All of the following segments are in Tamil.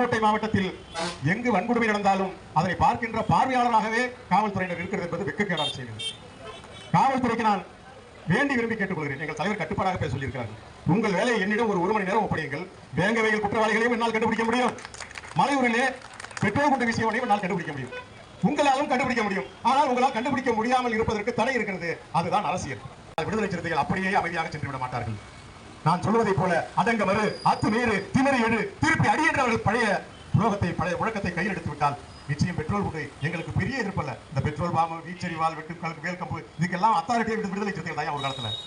புதுக்கோட்டை மாவட்டத்தில் எங்கு வன்கொடுமை நடந்தாலும் அதனை பார்க்கின்ற பார்வையாளராகவே காவல்துறையினர் இருக்கிறது என்பது வெக்கக்கேடான செய்கிறது காவல்துறைக்கு நான் வேண்டி விரும்பி கேட்டுக்கொள்கிறேன். எங்கள் தலைவர் கட்டுப்பாடாக பேச சொல்லியிருக்கிறார். உங்கள் வேலை என்னிடம் ஒரு ஒரு மணி நேரம் ஒப்படையுங்கள். வேங்கவையில் குற்றவாளிகளையும் என்னால் கண்டுபிடிக்க முடியும். மலையூரிலே பெட்ரோல் குண்டு வீசியவனையும் என்னால் கண்டுபிடிக்க முடியும். உங்களாலும் கண்டுபிடிக்க முடியும். ஆனால் உங்களால் கண்டுபிடிக்க முடியாமல் இருப்பதற்கு தடை இருக்கிறது. அதுதான் அரசியல். விடுதலை சிறுத்தைகள் அப்படியே அமைதியாக சென்றுவிட மாட்டார்கள். நான் சொல்வதை போல அடங்க மறு அத்துமீறு திமறி எழு திருப்பி அடியன்றவர்கள் பழைய புரோகத்தை பழைய உழக்கத்தை கையில் எடுத்து விட்டால் நிச்சயம் பெட்ரோல் கொண்டு எங்களுக்கு பெரிய எதிர்ப்பல்ல இந்த பெட்ரோல் பாம்பு வீச்செறிவால் வெட்டு வேல்கம்பு இதுக்கெல்லாம் அத்தாரிட்டி விடுதலை சிறுத்தைகள் தான் ஒரு காலத்தில்.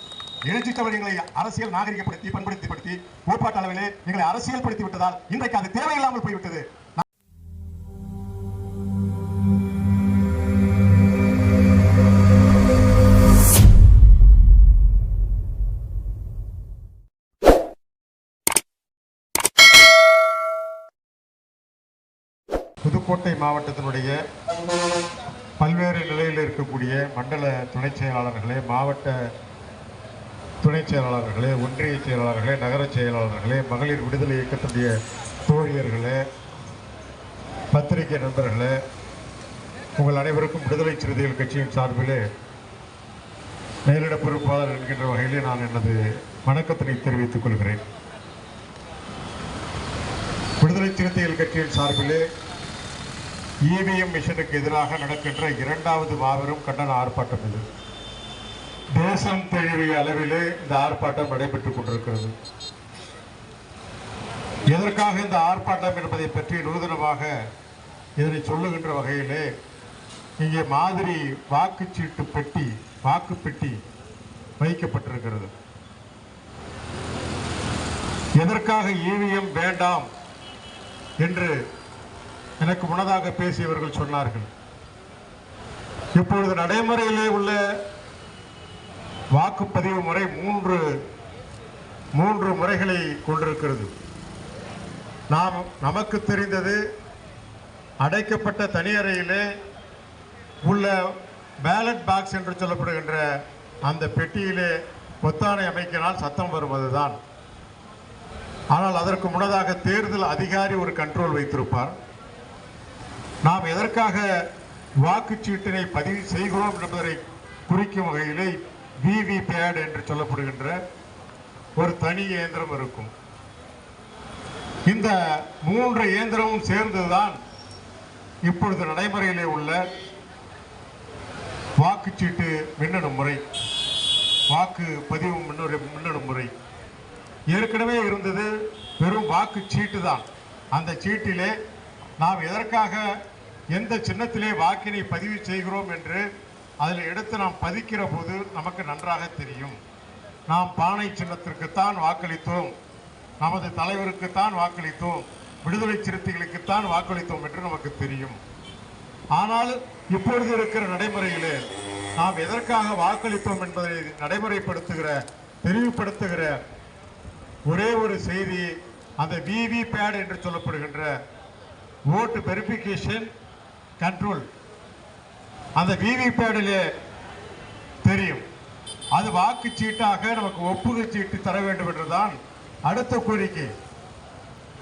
எழுச்சித்தவர் எங்களை அரசியல் நாகரிகப்படுத்தி பண்படுத்திப்படுத்தி கோட்பாட்டு அளவிலே எங்களை அரசியல் படுத்தி விட்டதால் இன்றைக்கு அது தேவையில்லாமல் போய்விட்டது. மாவட்டத்தினுடைய பல்வேறு நிலையில் இருக்கக்கூடிய மண்டல துணை செயலாளர்களே மாவட்ட துணை செயலாளர்களே ஒன்றிய செயலாளர்களே நகர செயலாளர்களே மகளிர் விடுதலை இயக்கத்துடைய தோழியர்களே பத்திரிகை நண்பர்களே உங்கள் அனைவருக்கும் விடுதலை சிறுத்தைகள் கட்சியின் சார்பிலே மேலிட பொறுப்பாளர் என்கின்ற வகையிலே நான் எனது வணக்கத்தினை தெரிவித்துக் கொள்கிறேன். விடுதலை சிறுத்தைகள் கட்சியின் சார்பிலே இவிஎம் மிஷனுக்கு எதிராக நடக்கின்ற இரண்டாவது மாபெரும் கண்டன ஆர்ப்பாட்டம் இது. தேசம் தழுவிய அளவிலே இந்த ஆர்ப்பாட்டம் நடைபெற்றுக் கொண்டிருக்கிறது. எதற்காக இந்த ஆர்ப்பாட்டம் என்பதை பற்றி நூதனமாக இதனை சொல்லுகின்ற வகையிலே இங்கே மாதிரி வாக்குச்சீட்டு பெட்டி வாக்கு பெட்டி வைக்கப்பட்டிருக்கிறது. எதற்காக இவிஎம் வேண்டாம் என்று எனக்கு முன்னதாக பேசியவர்கள் சொன்னார்கள். இப்பொழுது நடைமுறையிலே உள்ள வாக்குப்பதிவு முறை மூன்று மூன்று முறைகளை கொண்டிருக்கிறது. நாம் நமக்கு தெரிந்தது அடைக்கப்பட்ட தனியறையிலே உள்ள பேலட் பாக்ஸ் என்று சொல்லப்படுகின்ற அந்த பெட்டியிலே பொத்தானை அமைக்கினால் சத்தம் வருவதுதான். ஆனால் அதற்கு முன்னதாக தேர்தல் அதிகாரி ஒரு கண்ட்ரோல் வைத்திருப்பார். நாம் எதற்காக வாக்குச்சீட்டினை பதிவு செய்கிறோம் என்பதை குறிக்கும் வகையிலே விவி பேட் என்று சொல்லப்படுகின்ற ஒரு தனி இயந்திரம் இருக்கும். இந்த மூன்று இயந்திரமும் சேர்ந்துதான் இப்பொழுது நடைமுறையிலே உள்ள வாக்குச்சீட்டு மின்னணு முறை வாக்கு பதிவு மின்னணு மின்னணு முறை. ஏற்கனவே இருந்தது வெறும் வாக்குச்சீட்டு தான். அந்த சீட்டிலே நாம் எதற்காக எந்த சின்னத்திலே வாக்கினை பதிவு செய்கிறோம் என்று அதில் எடுத்து நாம் பதிக்கிற போது நமக்கு நன்றாக தெரியும். நாம் பானை சின்னத்திற்குத்தான் வாக்களித்தோம். நமது தலைவருக்குத்தான் வாக்களித்தோம். விடுதலை சிறுத்தைகளுக்குத்தான் வாக்களித்தோம் என்று நமக்கு தெரியும். ஆனால் இப்பொழுது இருக்கிற நடைமுறையிலே நாம் எதற்காக வாக்களித்தோம் என்பதை நடைமுறைப்படுத்துகிற தெளிவுபடுத்துகிற ஒரே ஒரு செய்தி அந்த விவி பேட் என்று சொல்லப்படுகின்ற ஓட்டு வெரிஃபிகேஷன் கண்ட்ரோல் அந்த விவிபேடிலே தெரியும். அது வாக்குச்சீட்டாக நமக்கு ஒப்புகை சீட்டு தர வேண்டும் என்றுதான் அடுத்த கோரிக்கை.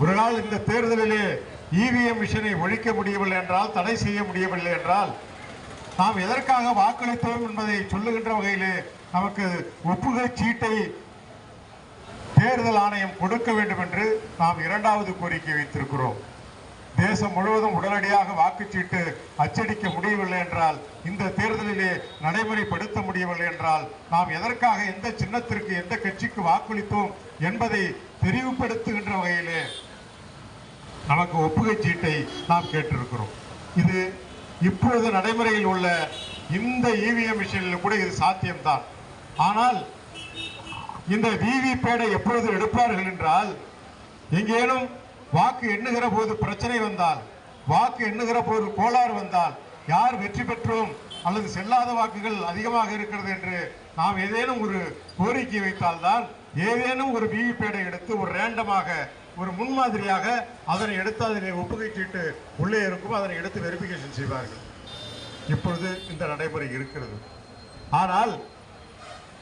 ஒரு நாள் இந்த தேர்தலிலே இவிஎம் மிஷினை ஒழிக்க முடியவில்லை என்றால் தடை செய்ய முடியவில்லை என்றால் நாம் எதற்காக வாக்களித்தோம் என்பதை சொல்லுகின்ற வகையிலே நமக்கு ஒப்புகை சீட்டை தேர்தல் ஆணையம் கொடுக்க வேண்டும் என்று நாம் இரண்டாவது கோரிக்கை வைத்திருக்கிறோம். தேசம் முழுவதும் உடனடியாக வாக்குச்சீட்டு அச்சடிக்க முடியவில்லை என்றால் இந்த தேர்தலிலே நடைமுறைப்படுத்த முடியவில்லை என்றால் நாம் எதற்காக எந்த சின்னத்திற்கு எந்த கட்சிக்கு வாக்களித்தோம் என்பதை தெரிவுபடுத்துகின்ற வகையிலே நமக்கு ஒப்புகை சீட்டை நாம் கேட்டிருக்கிறோம். இது இப்பொழுது நடைமுறையில் உள்ள இந்த இவிஎம் மிஷினில் கூட இது சாத்தியம்தான். ஆனால் இந்த விவி பேடை எப்பொழுது எடுப்பார்கள் என்றால் எங்கேனும் வாக்கு எண்ணுகிற போது பிரச்சனை வந்தால் வாக்கு எண்ணுகிற போது கோளாறு வந்தால் யார் வெற்றி பெற்றோம் அல்லது செல்லாத வாக்குகள் அதிகமாக இருக்கிறது என்று நாம் ஏதேனும் ஒரு கோரிக்கை வைத்தால்தான் ஏதேனும் ஒரு விவி பேடை எடுத்து ஒரு ரேண்டமாக ஒரு முன்மாதிரியாக அதனை எடுத்து அதனை ஒப்புகை சீட்டு உள்ளே இருக்கும் அதனை எடுத்து வெரிஃபிகேஷன் செய்வார்கள். இப்பொழுது இந்த நடைமுறை இருக்கிறது. ஆனால்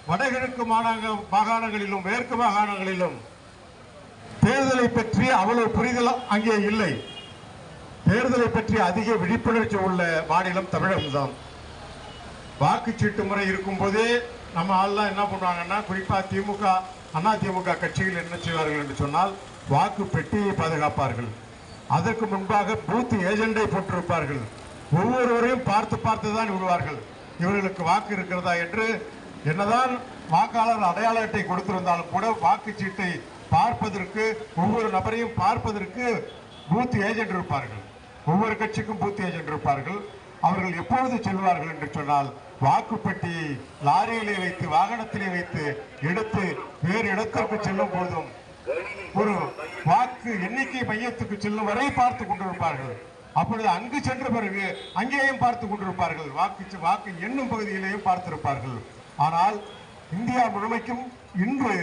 வடகிழக்கு மாநக மாகாணங்களிலும் மேற்கு மாகாணங்களிலும் தேர்தலை பற்றி அவ்வளவு புரிதல் அங்கே இல்லை. தேர்தலை பற்றி அதிக விழிப்புணர்ச்சி உள்ள மாநிலம் தமிழகம்தான். வாக்குச்சீட்டு முறை இருக்கும் போதே நம்ம ஆள்லாம் என்ன பண்ணுவாங்கன்னா குறிப்பா திமுக அண்ணா திமுக கட்சிகள் என்ன செய்வார்கள் என்று சொன்னால் வாக்கு பெட்டியை பாதுகாப்பார்கள். அதற்கு முன்பாக பூத் ஏஜெண்டை போட்டிருப்பார்கள். ஒவ்வொருவரையும் பார்த்து பார்த்து தான் விடுவார்கள் இவர்களுக்கு வாக்கு இருக்கிறதா என்று என்னதான் வாக்காளர் அடையாள அட்டை கொடுத்திருந்தாலும் கூட வாக்குச்சீட்டை பார்ப்பதற்கு ஒவ்வொரு நபரையும் பார்ப்பதற்கு பூத் ஏஜென்ட் இருப்பார்கள். ஒவ்வொரு கட்சிக்கும் பூத் ஏஜென்ட் இருப்பார்கள். அவர்கள் எப்பொழுது செல்வார்கள் என்று சொன்னால் வாக்குப்பெட்டியை லாரியிலே வைத்து வாகனத்திலே வைத்து எடுத்து வேறு இடத்திற்கு செல்லும் போதும் ஒரு வாக்கு எண்ணிக்கை மையத்துக்கு செல்லும் வரை பார்த்து கொண்டிருப்பார்கள். அப்பொழுது அங்கு சென்ற பிறகு அங்கேயும் பார்த்து கொண்டிருப்பார்கள். வாக்கு வாக்கு எண்ணும் பகுதியிலேயும் பார்த்திருப்பார்கள். ஆனால் இந்தியா முழுமைக்கும் இன்று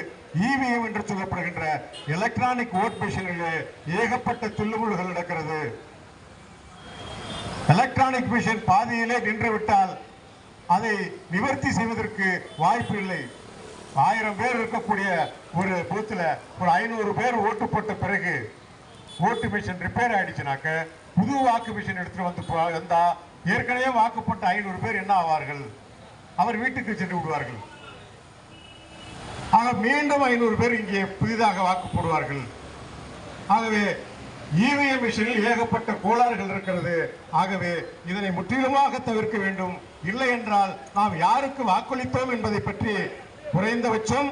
இவிஎம் என்று சொல்லப்படுகின்ற எலக்ட்ரானிக் ஓட் மிஷினிலே ஏகப்பட்ட துள்ளுமுள்கள் நடக்கிறது. எலக்ட்ரானிக் மிஷின் பாதியிலே நின்றுவிட்டால் அதை நிவர்த்தி செய்வதற்கு வாய்ப்பு இல்லை. ஆயிரம் பேர் இருக்கக்கூடிய ஒரு பூத்தில் ஒரு ஐநூறு பேர் ஓட்டு போட்ட பிறகு ஓட்டு மிஷின் ரிப்பேர் ஆயிடுச்சுனாக்க புது வாக்கு மிஷின் எடுத்துட்டு வந்து போ- வந்தா ஏற்கனவே வாக்கு போட்ட ஐநூறு பேர் என்ன ஆவார்கள்? அவர் வீட்டுக்கு சென்று விடுவார்கள். ஆக மீண்டும் ஐநூறு பேர் இங்கே புதிதாக வாக்கு போடுவார்கள். ஆகவே இவிஎம் மிஷினில் ஏகப்பட்ட கோளாறுகள் இருக்கிறது. ஆகவே இதனை முற்றிலுமாக தவிர்க்க வேண்டும். இல்லை என்றால் நாம் யாருக்கு வாக்களித்தோம் என்பதை பற்றி குறைந்தபட்சம்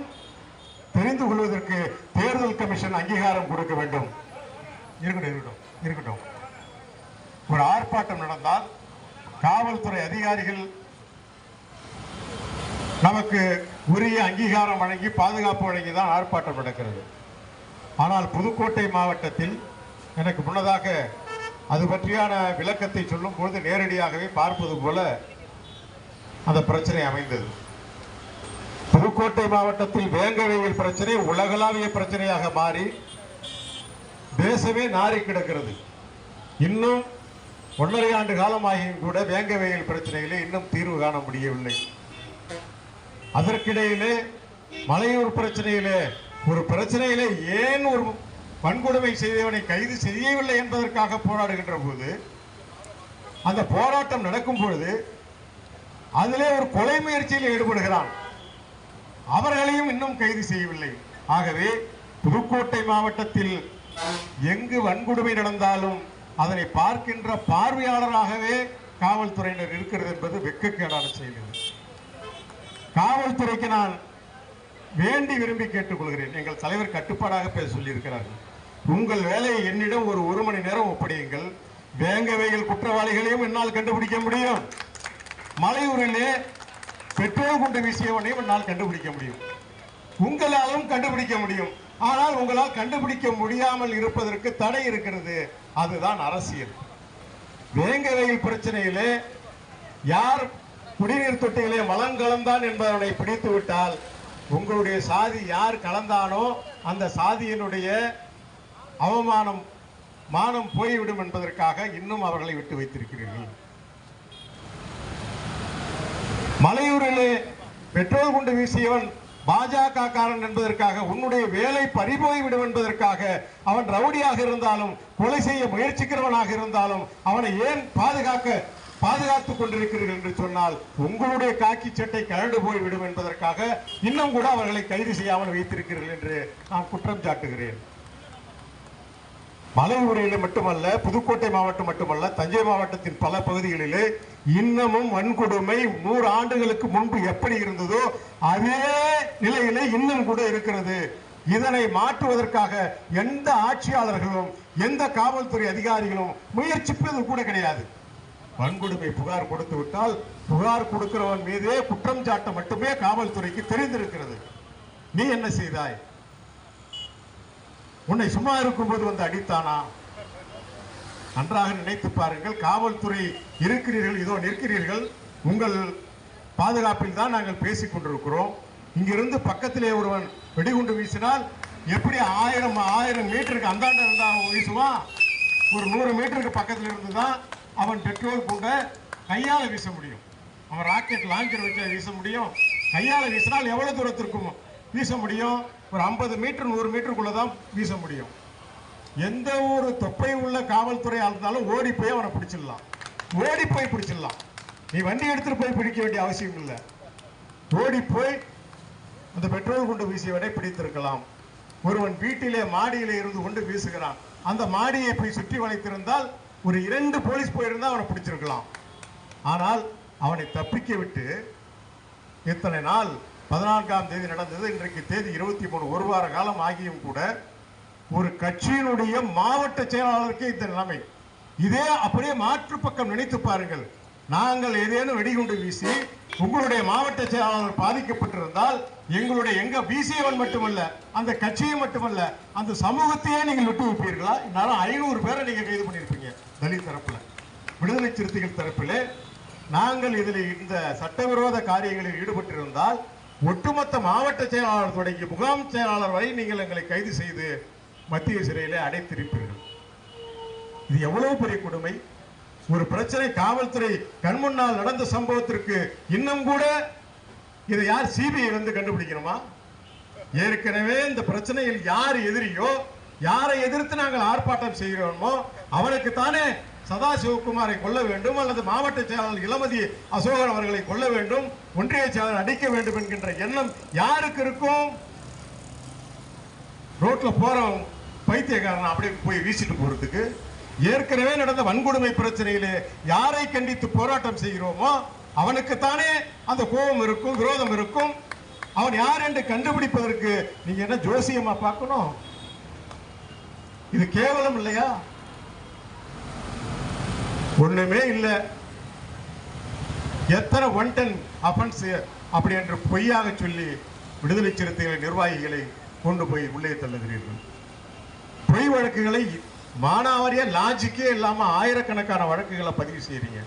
தெரிந்து கொள்வதற்கு தேர்தல் கமிஷன் அங்கீகாரம் கொடுக்க வேண்டும். இருக்கட்டும் இருக்கட்டும் இருக்கட்டும். ஒரு ஆர்ப்பாட்டம் நடந்தால் காவல்துறை அதிகாரிகள் நமக்கு உரிய அங்கீகாரம் வழங்கி பாதுகாப்பு வழங்கி தான் ஆர்ப்பாட்டம் நடக்கிறது. ஆனால் புதுக்கோட்டை மாவட்டத்தில் எனக்கு முன்னதாக அது பற்றியான விளக்கத்தை சொல்லும் பொழுது நேரடியாகவே பார்ப்பது போல அந்த பிரச்சனை அமைந்தது. புதுக்கோட்டை மாவட்டத்தில் வேங்கவையில் பிரச்சனை உலகளாவிய பிரச்சனையாக மாறி தேசமே நாறி கிடக்கிறது. இன்னும் ஒன்றரை ஆண்டு காலமாகியும் கூட வேங்கவையில் பிரச்சனையிலே இன்னும் தீர்வு காண முடியவில்லை. அதற்கிடையிலே மலையூர் பிரச்சனையிலே ஒரு பிரச்சனையிலே ஏன் ஒரு வன்கொடுமை செய்தவனை கைது செய்யவில்லை என்பதற்காக போராடுகின்ற போது அந்த போராட்டம் நடக்கும் பொழுது அதிலே ஒரு கொலை முயற்சியில் ஈடுபடுகிறான். அவர்களையும் இன்னும் கைது செய்யவில்லை. ஆகவே புதுக்கோட்டை மாவட்டத்தில் எங்கு வன்கொடுமை நடந்தாலும் அதனை பார்க்கின்ற பார்வையாளராகவே காவல்துறையினர் இருக்கிறது என்பது வெக்கக்கேடான செயல் காவல்துறைக்கு நான் வேண்டி விரும்பி கேட்டுக்கொள்கிறேன். எங்கள் தலைவர் கட்டுப்பாடாக பேச சொல்லியிருக்கிறார்கள். உங்கள் வேலையை என்னிடம் ஒரு ஒரு மணி நேரம் ஒப்படையுங்கள். வேங்கவைகள் குற்றவாளிகளையும் என்னால் கண்டுபிடிக்க முடியும். மலையூரிலே பெட்ரோல் குண்டு வீசியவனையும் என்னால் கண்டுபிடிக்க முடியும். உங்களாலும் கண்டுபிடிக்க முடியும். ஆனால் உங்களால் கண்டுபிடிக்க முடியாமல் இருப்பதற்கு தடை இருக்கிறது. அதுதான் அரசியல். வேங்கவையில் பிரச்சனையிலே யார் குடிநீர் தொட்டிகளே மலம் கலந்தான் என்பதனை பிடித்து விட்டால் உங்களுடைய சாதி யார் கலந்தானோ அந்த சாதியினுடைய அவமானம் மானம் போய்விடும் என்பதற்காக இன்னும் அவர்களை விட்டு வைத்திருக்கிறீர்கள். மலையூரிலே பெட்ரோல் குண்டு வீசியவன் பாஜக காரன் என்பதற்காக உன்னுடைய வேலை பறிபோய் விடும் என்பதற்காக அவன் ரவுடியாக இருந்தாலும் கொலை செய்ய முயற்சிக்கிறவனாக இருந்தாலும் அவனை ஏன் பாதுகாக்க பாதுகாத்துக் கொண்டிருக்கிறீர்கள் என்று சொன்னால் உங்களுடைய காக்கி சட்டை கரண்டு போய் விடும் என்பதற்காக இன்னும் கூட அவர்களை கைது செய்யாமல் வைத்திருக்கிறீர்கள் என்று நான் குற்றம் சாட்டுகிறேன். மலையூரில் மட்டுமல்ல புதுக்கோட்டை மாவட்டம் மட்டுமல்ல தஞ்சை மாவட்டத்தின் பல பகுதிகளிலே இன்னமும் வன்கொடுமை நூறு ஆண்டுகளுக்கு முன்பு எப்படி இருந்ததோ அதே நிலையிலே இன்னும் கூட இருக்கிறது. இதனை மாற்றுவதற்காக எந்த ஆட்சியாளர்களும் எந்த காவல்துறை அதிகாரிகளும் முயற்சிப்பது கூட கிடையாது. வன்கொடுமை புகார் கொடுத்து விட்டால் புகார் கொடுக்கிறவன் மீதே குற்றம் சாட்ட மட்டுமே காவல்துறைக்கு தெரிந்திருக்கிறது. நீ என்ன செய்தாய்? உன்னை சும்மா இருக்கும்போது வந்து அடித்தானா? நன்றாக நினைத்து பாருங்கள் காவல்துறை இருக்கிறீர்கள் இதோ நிற்கிறீர்கள். உங்கள் பாதுகாப்பில் தான் நாங்கள் பேசிக் கொண்டிருக்கிறோம். இங்கிருந்து பக்கத்திலே ஒருவன் வெடிகுண்டு வீசினால் எப்படி ஆயிரம் ஆயிரம் மீட்டருக்கு அந்தாண்ட இருந்தா வீசுவான்? ஒரு நூறு மீட்டருக்கு பக்கத்தில் இருந்து தான் அவன் பெட்ரோல் குண்டை கையால வீச முடியும். அவன் ராக்கெட் லாஞ்சர் வச்சு வீச முடியும். கையால வீசினால் எவ்வளவு தூரத்திற்கும் வீச முடியும்? ஒரு ஐம்பது மீட்டர் நூறு மீட்டருக்குள்ளே தான் வீச முடியும். எந்த ஒரு தொப்பை உள்ள காவல்துறை இருந்தாலும் ஓடி போய் அவனை பிடிச்சிடலாம். ஓடி போய் பிடிச்சிடலாம். நீ வண்டி எடுத்துட்டு போய் பிடிக்க வேண்டிய அவசியம் இல்லை. ஓடி போய் அந்த பெட்ரோல் குண்டு வீசியவனை பிடித்திருக்கலாம். ஒருவன் வீட்டிலே மாடியிலே இருந்து கொண்டு வீசுகிறான். அந்த மாடியை போய் சுற்றி வளைத்திருந்தால் ஒரு இரண்டு போலீஸ் போயிருந்தா அவனை பிடிச்சிருக்கலாம். ஆனால் அவனை தப்பிக்க விட்டு இத்தனை நாள்? பதினான்காம் தேதி நடந்தது. இன்றைக்கு தேதி இருபத்தி மூணு. ஒரு வார காலம் ஆகியும் கூட ஒரு கட்சியினுடைய மாவட்ட செயலாளருக்கு இந்த நிலைமை. இதே அப்படியே மாற்று பக்கம் நினைத்து பாருங்கள். நாங்கள் ஏதேனும் வெடிகுண்டு வீசி உங்களுடைய மாவட்ட செயலாளர் பாதிக்கப்பட்டிருந்தால் எங்களுடைய எங்க பிசிஎவன் மட்டுமல்ல அந்த கட்சியை மட்டுமல்ல அந்த சமூகத்தையே நீங்கள் விட்டு வைப்பீர்களா இந்நேரம் ஐநூறு பேரை நீங்க கைது பண்ணியிருப்பீங்க. தலித் தரப்புல விடுதலை சிறுத்தைகள் தரப்பில் நாங்கள் இதில் இந்த சட்டவிரோத காரியங்களில் ஈடுபட்டிருந்தால் ஒட்டுமொத்த மாவட்ட செயலாளர் தொடங்கி முகாம் செயலாளர் வரை நீங்கள் எங்களை கைது செய்து மத்திய சிறையிலே அடைத்திருப்பீர்கள். இது எவ்வளவு பெரிய கொடுமை? ஒரு பிரச்சனை காவல்துறை கண்முன்னால் நடந்த சம்பவத்திற்கு இன்னும் கூட இதை யார் சிபிஐ வந்து கண்டுபிடிக்கணுமா? ஏற்கனவே இந்த பிரச்சனையில் யார் எதிரியோ யாரை எதிர்த்து நாங்கள் ஆர்ப்பாட்டம் செய்கிறோமோ அவனுக்கு தானே சதா கொல்ல வேண்டும் அல்லது மாவட்ட செயலாளர் இளமதி அசோகன் அவர்களை கொல்ல வேண்டும் ஒன்றிய செயலாளர் அடிக்க வேண்டும் என்கின்ற எண்ணம் யாருக்கு இருக்கும்? ரோட்ல போறவன் பைத்தியக்காரன் அப்படியே போய் வீசிட்டு போறதுக்கு? ஏற்கனவே நடந்த வன்கொடுமை பிரச்சனையிலே யாரை கண்டித்து போராட்டம் செய்கிறோமோ அவனுக்குத்தானே அந்த கோபம் இருக்கும் விரோதம் இருக்கும். அவன் யார் என்று கண்டுபிடிப்பதற்கு நீங்க என்ன ஜோசியமா பார்க்கணும்? இது கேவலம் இல்லையா? ஒண்ணுமே இல்ல. எத்தனை ஒன் டன் அஃபன்ஸ் அப்படி என்று பொய்யாக சொல்லி விடுதலை சிறுத்தைகள் நிர்வாகிகளை கொண்டு போய் உள்ளே தள்ளுகிறீர்கள். பொய் வழக்குகளை மானாவாரிய லாஜிக்கே இல்லாம ஆயிரக்கணக்கான வழக்குகளை பதிவு செய்கிறீங்க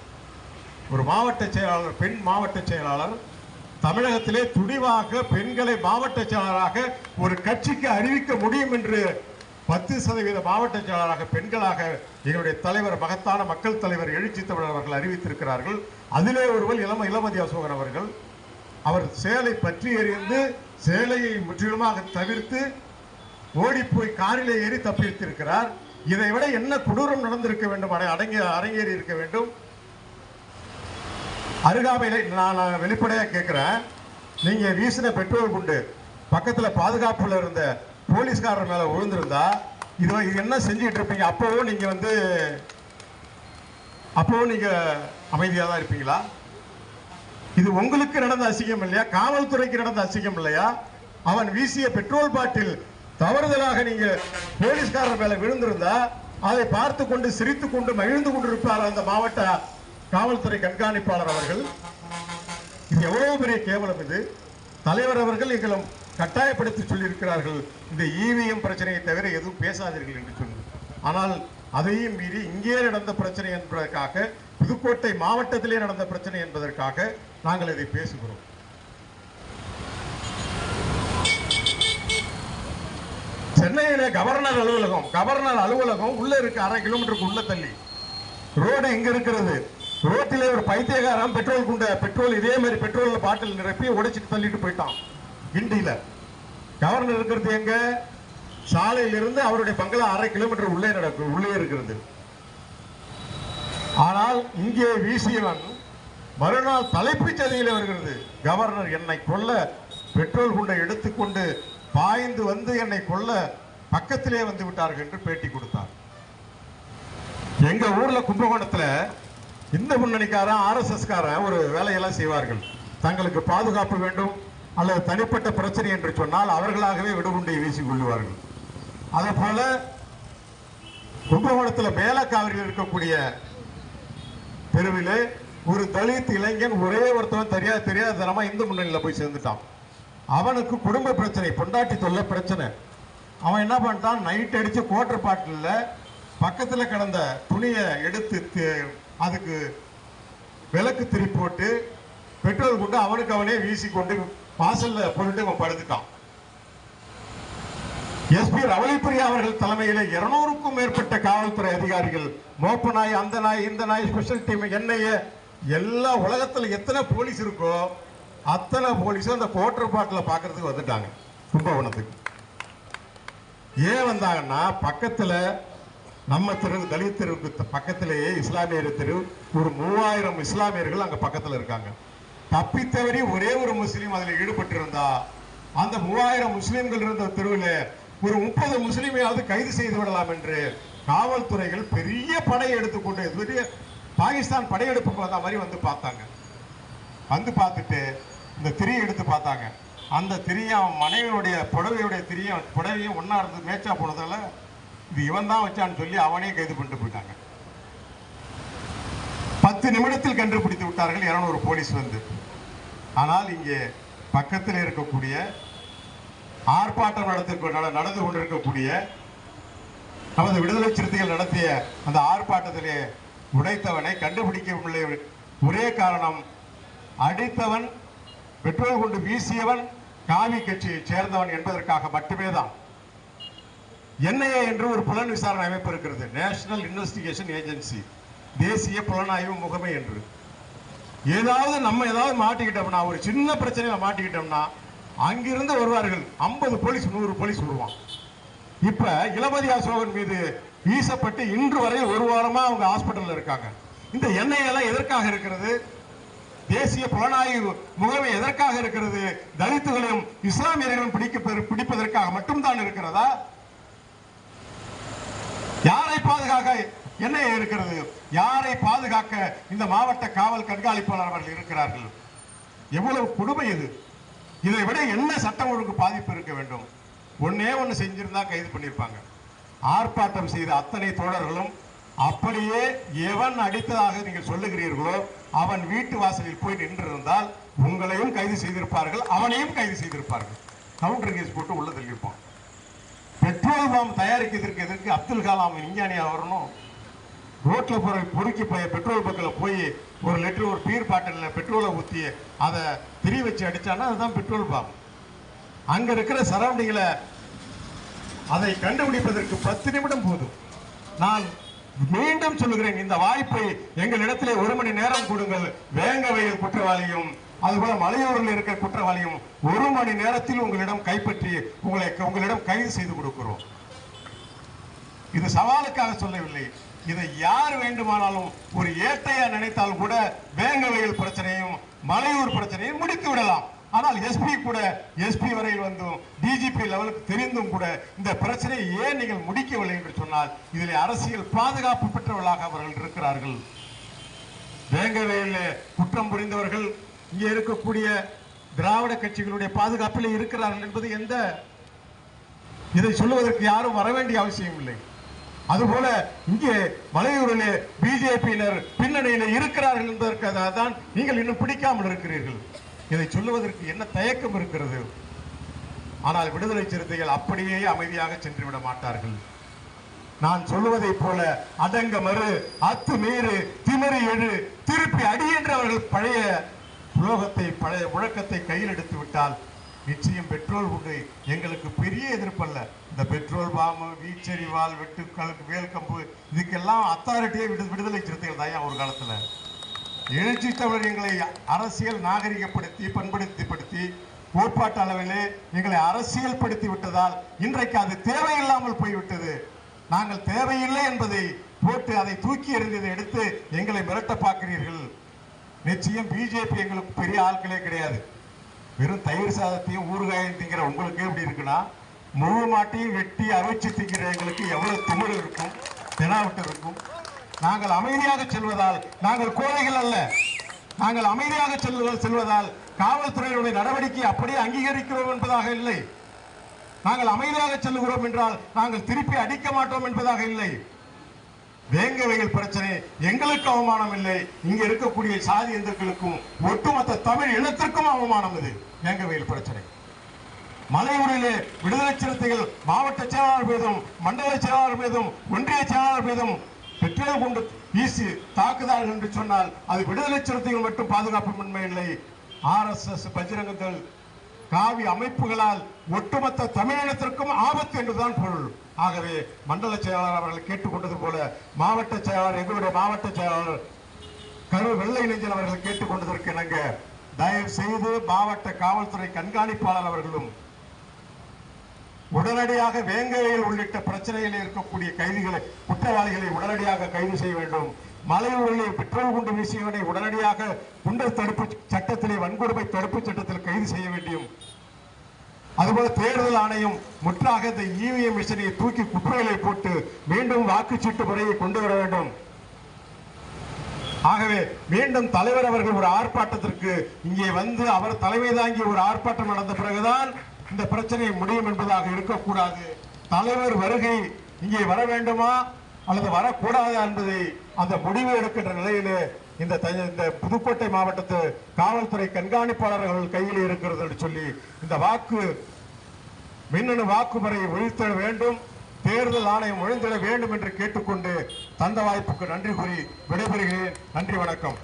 ஒரு மாவட்ட செயலாளர் பெண் மாவட்ட செயலாளர் தமிழகத்திலே துணிவாக பெண்களை மாவட்ட செயலாளராக ஒரு கட்சிக்கு அறிவிக்க முடியும் என்று பத்து சதவீத மாவட்ட செயலாளராக பெண்களாக எங்களுடைய தலைவர் மகத்தான மக்கள் தலைவர் எழுச்சி தமிழர் அவர்கள் அறிவித்திருக்கிறார்கள். அதிலே ஒருவர் இளம இளமதி அசோகன் அவர்கள். அவர் சேலை பற்றி எறிந்து சேலையை முற்றிலுமாக தவிர்த்து ஓடி போய் காரிலே ஏறி தப்பித்திருக்கிறார் இதை விட என்ன கொடூரம் நடந்திருக்க வேண்டும்? அட- அடங்கி அரங்கேறி இருக்க வேண்டும்? அருகாமையில நான் வெளிப்படையாக கேட்குறேன். நீங்கள் வீசின பெட்ரோல் குண்டு பக்கத்தில் பாதுகாப்பில் இருந்த போலீஸ்காரர் மேல விழுந்திருந்தா இது இது என்ன செஞ்சுட்டு இருப்பீங்க? அப்பவும் நீங்க வந்து அப்பவும் நீங்க அமைதியா தான் இருப்பீங்களா? இது உங்களுக்கு நடந்த அசிங்கம் இல்லையா? காவல்துறைக்கு நடந்த அசிங்கம் இல்லையா? அவன் வீசிய பெட்ரோல் பாட்டில் தவறுதலாக நீங்க போலீஸ்காரர் மேல விழுந்திருந்தா அதை பார்த்து கொண்டு சிரித்து கொண்டு மகிழ்ந்து கொண்டிருப்பார் அந்த மாவட்ட காவல்துறை கண்காணிப்பாளர் அவர்கள்? இது எவ்வளவு பெரிய கேவலம் இது? தலைவர் அவர்கள் எங்களும் கட்டாயப்படுத்தி சொல்லியிருக்கிறார்கள். இந்த இவிஎம் பிரச்சனையை தவிர எதுவும் பேசாதீர்கள் என்று சொன்னது ஆனால் அதையும் மீறி இங்கே நடந்த பிரச்சனை என்பதற்காக புதுக்கோட்டை மாவட்டத்திலே நடந்த பிரச்சனை என்பதற்காக நாங்கள் இதை பேசுகிறோம். சென்னையில கவர்னர் அலுவலகம் கவர்னர் அலுவலகம் உள்ள இருக்கு அரை கிலோமீட்டருக்கு உள்ள தள்ளி. ரோடு எங்க இருக்கிறது? ரோட்டிலே ஒரு பைத்தியகாரம் பெட்ரோல் குண்ட பெட்ரோல் இதே மாதிரி பெட்ரோல் பாட்டில் நிரப்பி உடைச்சிட்டு தள்ளிட்டு போயிட்டான். கிண்டியில கவர்னர் இருக்கிறது எங்க? சாலையிலிருந்து அவருடைய பங்களா அரை கிலோமீட்டர் உள்ளே நடக்கும் உள்ளே இருக்கிறது. ஆனால் இங்கே வீசியவன் மறுநாள் தலைப்புச் சதியில் வருகிறது. கவர்னர் என்னை கொல்ல பெட்ரோல் குண்டை எடுத்துக்கொண்டு பாய்ந்து வந்து என்னை கொல்ல பக்கத்திலே வந்து விட்டார்கள் என்று பேட்டி கொடுத்தார். எங்க ஊர்ல கும்பகோணத்துல இந்த முன்னணிக்காரன் ஆர்எஸ்எஸ்காரன் ஒரு வேலையெல்லாம் செய்வார்கள். தங்களுக்கு பாதுகாப்பு வேண்டும் அல்லது தனிப்பட்ட பிரச்சனை என்று சொன்னால் அவர்களாகவே விடுகுண்டை வீசிக் கொள்ளுவார்கள். அதே போல கும்பகோணத்தில் மேலக்காவிரியில் இருக்கக்கூடிய தெருவிலே ஒரு தலித் இளைஞன் ஒரே ஒருத்தவன் தெரியாத தெரியாத தரமா இந்து முன்னணியில் போய் சேர்ந்துட்டான். அவனுக்கு குடும்ப பிரச்சனை பொண்டாட்டி தொல்லை பிரச்சனை. அவன் என்ன பண்ணிட்டான்? நைட் அடிச்சு கோட்டர் பாட்டில் பக்கத்தில் கிடந்த துணியை எடுத்து அதுக்கு விளக்கு திரி போட்டு பெட்ரோல் கொண்டு அவனுக்கு அவனே வீசி கொண்டு வாசல்ல போட்டுட்டு அவன் படுத்துட்டான். எஸ்பி ரவளிப்பிரியா அவர்கள் தலைமையில இருநூறுக்கும் மேற்பட்ட காவல்துறை அதிகாரிகள் மோப்ப நாய் அந்த நாய் இந்த நாய் ஸ்பெஷல் டீம் என்ஐஏ எல்லா உலகத்துல எத்தனை போலீஸ் இருக்கோ அத்தனை போலீஸும் அந்த கோட்டர் பாட்டில் பார்க்கறதுக்கு வந்துட்டாங்க கும்பகோணத்துக்கு. ஏன் வந்தாங்கன்னா பக்கத்துல நம்ம தெரு தலித் தெருவுக்கு பக்கத்திலேயே இஸ்லாமியர் தெரு ஒரு மூவாயிரம் இஸ்லாமியர்கள் அங்க பக்கத்துல இருக்காங்க. தப்பித்தவறி ஒரே ஒரு முஸ்லீம் அதில் ஈடுபட்டிருந்தா அந்த மூவாயிரம் முஸ்லீம்கள் இருந்த தெருவில் ஒரு முப்பது முஸ்லீமையாவது கைது செய்து விடலாம் என்று காவல்துறைகள் பெரிய படை எடுத்துக்கொண்டு பெரிய பாகிஸ்தான் படையெடுப்புக்கு வந்த மாதிரி வந்து பார்த்தாங்க. வந்து பார்த்துட்டு இந்த திரியை எடுத்து பார்த்தாங்க. அந்த திரியும் அவன் மனைவியுடைய புடவையுடைய திரியும் புடவையும் ஒன்றா இருந்து மேய்ச்சா போனதால இது இவன் தான் வச்சான்னு சொல்லி அவனே கைது பண்ணிட்டு போயிட்டாங்க. பத்து நிமிடத்தில் கண்டுபிடித்து விட்டார்கள் இரநூறு போலீஸ் வந்து. ஆனால் இங்கே பக்கத்தில் இருக்கக்கூடிய ஆர்ப்பாட்டம் நடத்திருக்க நடந்து கொண்டிருக்கக்கூடிய நமது விடுதலை சிறுத்தைகள் நடத்திய அந்த ஆர்ப்பாட்டத்திலே உடைத்தவனை கண்டுபிடிக்கவில்லை. ஒரே காரணம் அடித்தவன் பெட்ரோல் கொண்டு வீசியவன் காவி கட்சியை சேர்ந்தவன் என்பதற்காக மட்டுமே தான் என்ஐஏ என்று ஒரு புலன் விசாரணை அமைப்பு இருக்கிறது. நேஷனல் இன்வெஸ்டிகேஷன் ஏஜென்சி தேசிய புலனாய்வு முகமை என்று. ஏதாவது நம்ம ஏதாவது மாட்டிக்கிட்டோம்னா ஒரு சின்ன பிரச்சனையில மாட்டிக்கிட்டோம்னா அங்கிருந்து வருவார்கள். ஐம்பது போலீஸ் நூறு போலீஸ் வருவான் இப்ப இளமதி அசோகன் மீது வீசப்பட்டு இன்று வரை ஒரு வாரமா அவங்க ஹாஸ்பிட்டல்ல இருக்காங்க. இந்த எண்ணெய் எல்லாம் எதற்காக இருக்கிறது? தேசிய புலனாய்வு முகமை எதற்காக இருக்கிறது? தலித்துகளையும் இஸ்லாமியர்களும் பிடிக்க பிடிப்பதற்காக மட்டும்தான் இருக்கிறதா? யாரை பாதுகாக்க என்ன இருக்கிறது? யாரை பாதுகாக்க இந்த மாவட்ட காவல் கண்காணிப்பாளர் அவர்கள் இருக்கிறார்கள்? எவ்வளவு கொடுமை இது. இதை விட என்ன சட்டம் ஒழுங்கு பாதிப்பு இருக்க வேண்டும்? ஒன்னே ஒன்று செஞ்சிருந்தா கைது பண்ணியிருப்பாங்க. ஆர்ப்பாட்டம் செய்த அத்தனை தோழர்களும் அப்படியே எவன் அடித்ததாக நீங்கள் சொல்லுகிறீர்களோ அவன் வீட்டு வாசலில் போய் நின்றிருந்தால் உங்களையும் கைது செய்திருப்பார்கள் அவனையும் கைது செய்திருப்பார்கள். கவுண்டர் கேஸ் போட்டு உள்ள தள்ளியிருப்பான். பெட்ரோல் பாம் தயாரிக்கிறதுக்கு எதற்கு அப்துல் கலாம் விஞ்ஞானியாக வரணும் ரோட்ல போற பொறுக்கி போய் பெட்ரோல் பக்கில் போய் ஒரு லிட்டர் ஒரு பீர் பாட்டிலில் பெட்ரோலை ஊற்றி அதை திரி வச்சு அடிச்சான்னா அதுதான் பெட்ரோல் பம்ப் அங்க இருக்கிற சரௌண்டிங்கில் அதை கண்டுபிடிப்பதற்கு பத்து நிமிடம் போதும். நான் மீண்டும் சொல்லுகிறேன் இந்த வாய்ப்பை எங்களிடத்திலே ஒரு மணி நேரம் கொடுங்கள். வேங்கவையில் குற்றவாளியும் அதுபோல மலையூரில் இருக்கிற குற்றவாளியும் ஒரு மணி நேரத்தில் உங்களிடம் கைப்பற்றி உங்களை உங்களிடம் கைது செய்து கொடுக்கிறோம். இது சவாலுக்காக சொல்லவில்லை. இதை யார் வேண்டுமானாலும் ஒரு ஏட்டையா நினைத்தால் கூட வேங்கவையில் பிரச்சனையும் மலையூர் பிரச்சனையும் முடித்து விடலாம். ஆனால் எஸ்பி கூட எஸ்பி வரையில் வந்தும் டிஜிபி லெவலுக்கு தெரிந்தும் கூட இந்த பிரச்சனையை ஏன் நீங்கள் முடிக்கவில்லை என்று சொன்னால் இதில் அரசியல் பாதுகாப்பு பெற்றவர்களாக அவர்கள் இருக்கிறார்கள். வேங்கவேல குற்றம் புரிந்தவர்கள் இங்கே இருக்கக்கூடிய திராவிட கட்சிகளுடைய பாதுகாப்பில் இருக்கிறார்கள் என்பது எந்த? இதை சொல்லுவதற்கு யாரும் வர வேண்டிய அவசியம் இல்லை அதுபோல இங்கே மலையூரிலே பிஜேபியினர் பின்னணியில் இருக்கிறார்கள் என்பதற்காக தான் நீங்கள் இன்னும் பிடிக்காமல் இருக்கிறீர்கள். இதை சொல்லுவதற்கு என்ன தயக்கம் இருக்கிறது? ஆனால் விடுதலை சிறுத்தைகள் அப்படியே அமைதியாக சென்று விட மாட்டார்கள். நான் சொல்லுவதைப் போல அடங்க மறு அத்து மீறு திமறி எழு திருப்பி அடி என்று அவர்கள் பழைய புலோகத்தை பழைய முழக்கத்தை கையில் எடுத்து விட்டால் நிச்சயம் பெட்ரோல் உண்டு. எங்களுக்கு பெரிய எதிர்ப்பல்ல இந்த பெட்ரோல் பாம்பு வீச்செறிவால் வெட்டுக்கள் வேல்கம்பு இதுக்கெல்லாம் அத்தாரிட்டியே விடு விடுதலை சிறுத்தைகள் தான் ஒரு காலத்தில். எழுச்சி தமிழர் எங்களை அரசியல் நாகரிகப்படுத்தி பண்படுத்திப்படுத்தி கோட்பாட்டு அளவிலே எங்களை அரசியல் படுத்தி விட்டதால் இன்றைக்கு அது தேவையில்லாமல் போய்விட்டது. நாங்கள் தேவையில்லை என்பதை போட்டு அதை தூக்கி எறிந்ததை எடுத்து எங்களை மிரட்ட பார்க்கிறீர்கள். நிச்சயம் பிஜேபி எங்களுக்கு பெரிய ஆட்களே கிடையாது. வெறும் தயிர் சாதத்தையும் ஊறுகாயும் திங்கிற உங்களுக்கு எப்படி இருக்குன்னா முழு மாட்டையும் வெட்டி அவிச்சு திங்கிற எங்களுக்கு எவ்வளவு துமிழ் இருக்கும் தெனாவட்டு இருக்கும். நாங்கள் அமைதியாக செல்வதால் நாங்கள் கோழைகள் அல்ல. நாங்கள் அமைதியாக செல்வதால் செல்வதால் காவல்துறையினுடைய நடவடிக்கை அப்படியே அங்கீகரிக்கிறோம் என்பதாக இல்லை. நாங்கள் அமைதியாக செல்லுகிறோம் என்றால் நாங்கள் திருப்பி அடிக்க மாட்டோம் என்பதாக இல்லை. வேங்கவைகள் பிரச்சனை எங்களுக்கு அவமானம் இல்லை. இங்க இருக்கக்கூடிய சாதி எந்திரங்களுக்கும் ஒட்டுமொத்த தமிழ் இனத்திற்கும் அவமானம் இது. வேங்கவையில் பிரச்சனை. மலையூரிலே விடுதலை சிறுத்தைகள் மாவட்ட செயலாளர் மீதும் மண்டல செயலாளர் மீதும் ஒன்றிய செயலாளர் மீதும் பெட்ரோல் கொண்டு வீசி தாக்குதார்கள் என்று சொன்னால் அது விடுதலை சிறுத்தைகள் மட்டும் பாதுகாப்பு இல்லை. ஆர்எஸ்எஸ் பஜ்ரங்கங்கள் காவி அமைப்புகளால் ஒட்டுமொத்த தமிழினத்திற்கும் ஆபத்து என்றுதான் பொருள். ஆகவே மண்டல செயலாளர் அவர்கள் கேட்டுக்கொண்டது போல மாவட்ட செயலாளர் எங்களுடைய மாவட்ட செயலாளர் கரு வெள்ளை நெஞ்சல் அவர்கள் கேட்டுக்கொண்டதற்கு இணங்க தயவு செய்து மாவட்ட காவல்துறை கண்காணிப்பாளர் அவர்களும் உடனடியாக வேங்கையில் உள்ளிட்ட பிரச்சனையில் இருக்கக்கூடிய கைதிகளை குற்றவாளிகளை உடனடியாக கைது செய்ய வேண்டும். மலையூரிலே பெட்ரோல் குண்டு வீசியவனை உடனடியாக குண்டர் தடுப்பு சட்டத்திலே வன்கொடுமை தடுப்பு சட்டத்தில் கைது செய்ய வேண்டும். அதுபோல தேர்தல் ஆணையம் முற்றாக இந்த இவிஎம் மிஷினை தூக்கி குப்பைகளை போட்டு மீண்டும் வாக்குச்சீட்டு முறையை கொண்டு வர வேண்டும். ஆகவே மீண்டும் தலைவர் அவர்கள் ஒரு ஆர்ப்பாட்டத்திற்கு இங்கே வந்து அவர் தலைமை தாங்கி ஒரு ஆர்ப்பாட்டம் நடந்த பிறகுதான் இந்த பிரச்சனை முடியும் என்பதாக இருக்கக்கூடாது. தலைவர் வருகை இங்கே வர வேண்டுமா அல்லது வரக்கூடாதா என்பதை அந்த முடிவு எடுக்கின்ற நிலையிலே இந்த த- இந்த புதுக்கோட்டை மாவட்டத்து காவல்துறை கண்காணிப்பாளர்கள் கையில் இருக்கிறது என்று சொல்லி இந்த வாக்கு மின்னணு வாக்குமுறையை ஒழித்தட வேண்டும் தேர்தல் ஆணையம் ஒழிந்திட வேண்டும் என்று கேட்டுக்கொண்டு தந்த வாய்ப்புக்கு நன்றி கூறி விடைபெறுகிறேன். நன்றி வணக்கம்.